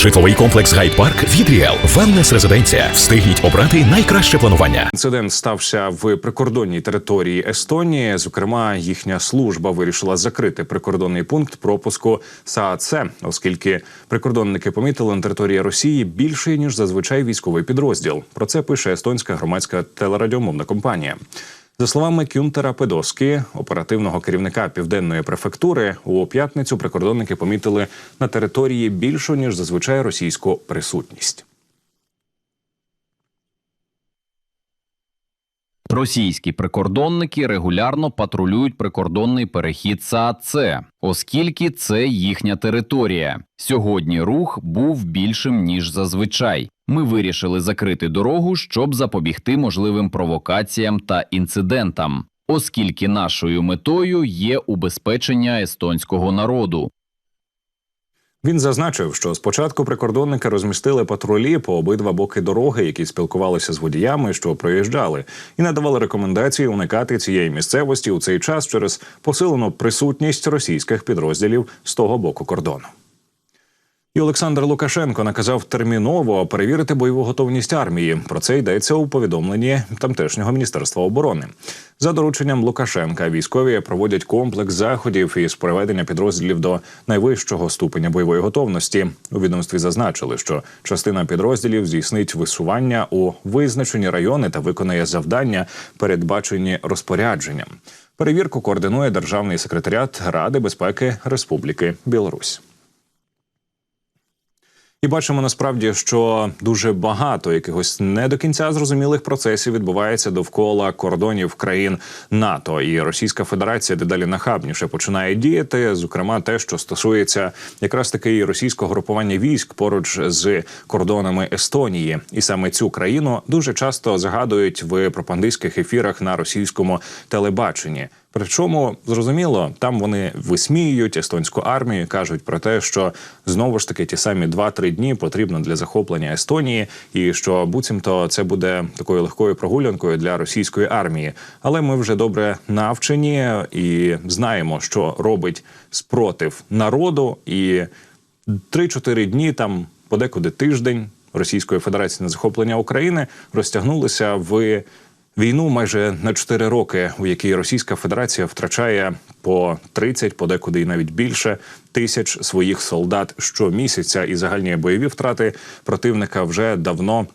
Житловий комплекс Гайд-Парк від Ріел. Велнес резиденція. Встигніть обрати найкраще планування. Інцидент стався в прикордонній території Естонії. Зокрема, їхня служба вирішила закрити прикордонний пункт пропуску САЦ, оскільки прикордонники помітили на території Росії більше ніж зазвичай військовий підрозділ. Про це пише естонська громадська телерадіомовна компанія. За словами Кюнтера Педоски, оперативного керівника південної префектури, у п'ятницю прикордонники помітили на території більшу ніж зазвичай російську присутність. Російські прикордонники регулярно патрулюють прикордонний перехід САЦ, оскільки це їхня територія. Сьогодні рух був більшим ніж зазвичай. Ми вирішили закрити дорогу, щоб запобігти можливим провокаціям та інцидентам, оскільки нашою метою є убезпечення естонського народу. Він зазначив, що спочатку прикордонники розмістили патрулі по обидва боки дороги, які спілкувалися з водіями, що проїжджали, і надавали рекомендації уникати цієї місцевості у цей час через посилену присутність російських підрозділів з того боку кордону. І Олександр Лукашенко наказав терміново перевірити бойову готовність армії. Про це йдеться у повідомленні тамтешнього міністерства оборони. За дорученням Лукашенка військові проводять комплекс заходів із приведення підрозділів до найвищого ступеня бойової готовності. У відомстві зазначили, що частина підрозділів здійснить висування у визначені райони та виконає завдання, передбачені розпорядженням. Перевірку координує державний секретаріат Ради безпеки Республіки Білорусь. І бачимо насправді, що дуже багато якихось не до кінця зрозумілих процесів відбувається довкола кордонів країн НАТО, і Російська Федерація дедалі нахабніше починає діяти. Зокрема, те, що стосується якраз таки російського групування військ поруч з кордонами Естонії, і саме цю країну дуже часто згадують в пропагандистських ефірах на російському телебаченні. Причому зрозуміло, там вони висміюють естонську армію, кажуть про те, що знову ж таки ті самі 2-3 дні потрібно для захоплення Естонії, і що буцімто це буде такою легкою прогулянкою для російської армії. Але ми вже добре навчені і знаємо, що робить спротив народу, і 3-4 дні там подекуди тиждень Російської Федерації на захоплення України розтягнулися в Війну майже на 4 роки, у якій Російська Федерація втрачає по 30, подекуди і навіть більше тисяч своїх солдат щомісяця, і загальні бойові втрати противника вже давно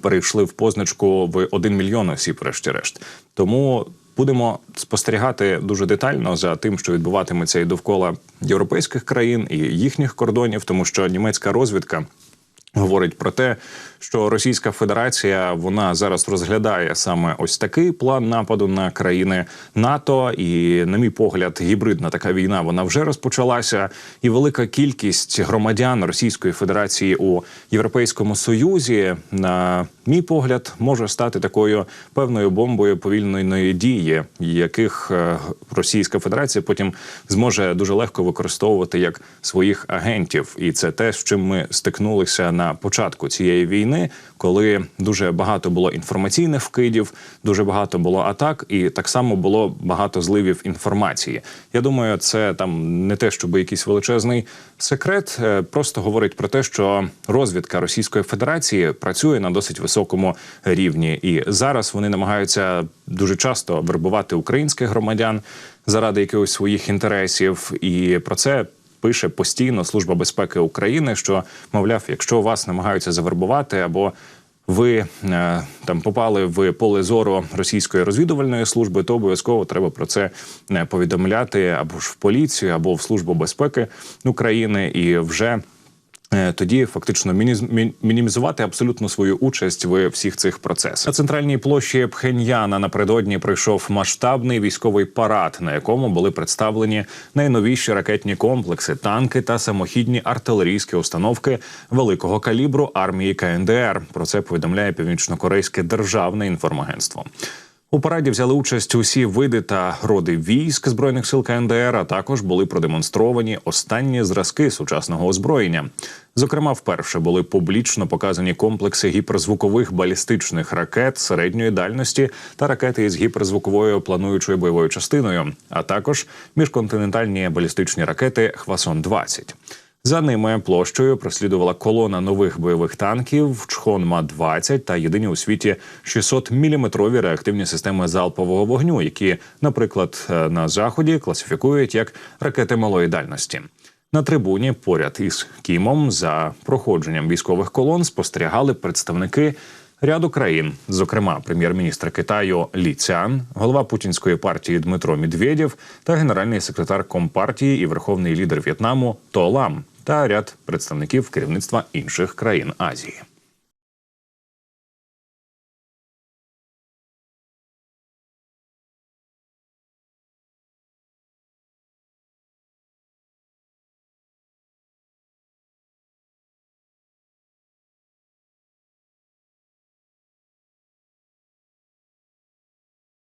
перейшли в позначку в 1 мільйон осіб, врешті-решт. Тому будемо спостерігати дуже детально за тим, що відбуватиметься і довкола європейських країн і їхніх кордонів, тому що німецька розвідка. Говорить про те, що Російська Федерація вона зараз розглядає саме ось такий план нападу на країни НАТО, і, на мій погляд, гібридна така війна вона вже розпочалася, і велика кількість громадян Російської Федерації у Європейському Союзі, на мій погляд, може стати такою певною бомбою повільної дії, яких е, Російська Федерація потім зможе дуже легко використовувати як своїх агентів, і це те, з чим ми стикнулися на початку цієї війни, коли дуже багато було інформаційних вкидів, дуже багато було атак, і так само було багато зливів інформації. Я думаю, це там не те, щоб якийсь величезний секрет, е, просто говорить про те, що розвідка Російської Федерації працює на досить високому рівні, і зараз вони намагаються дуже часто вербувати українських громадян заради якихось своїх інтересів, і про це пише постійно Служба безпеки України, що мовляв, якщо вас намагаються завербувати або ви е, там попали в поле зору російської розвідувальної служби, то обов'язково треба про це е, повідомляти або ж в поліцію, або в службу безпеки України і вже. Е, тоді фактично мінімізувати абсолютно свою участь в всіх цих процесах. На центральній площі Пхеньяна напередодні прийшов масштабний військовий парад, на якому були представлені найновіші ракетні комплекси, танки та самохідні артилерійські установки великого калібру армії КНДР. Про це повідомляє північно-корейське державне інформагентство. У параді взяли участь усі види та роди військ збройних сил КНДР. А також були продемонстровані останні зразки сучасного озброєння. Зокрема, вперше були публічно показані комплекси гіперзвукових балістичних ракет середньої дальності та ракети із гіперзвуковою плануючою бойовою частиною, а також міжконтинентальні балістичні ракети Хвасон 20 За ними площею прослідувала колона нових бойових танків Чхонма 20 та єдині у світі 600 міліметрові реактивні системи залпового вогню, які, наприклад, е, на заході класифікують як ракети малої дальності. На трибуні поряд із Кімом за проходженням військових колон спостерігали представники ряду країн, зокрема прем'єр-міністр Китаю Лі Цян, голова путінської партії Дмитро Медведєв та генеральний секретар Компартії і верховний лідер В'єтнаму То Лам та ряд представників керівництва інших країн Азії.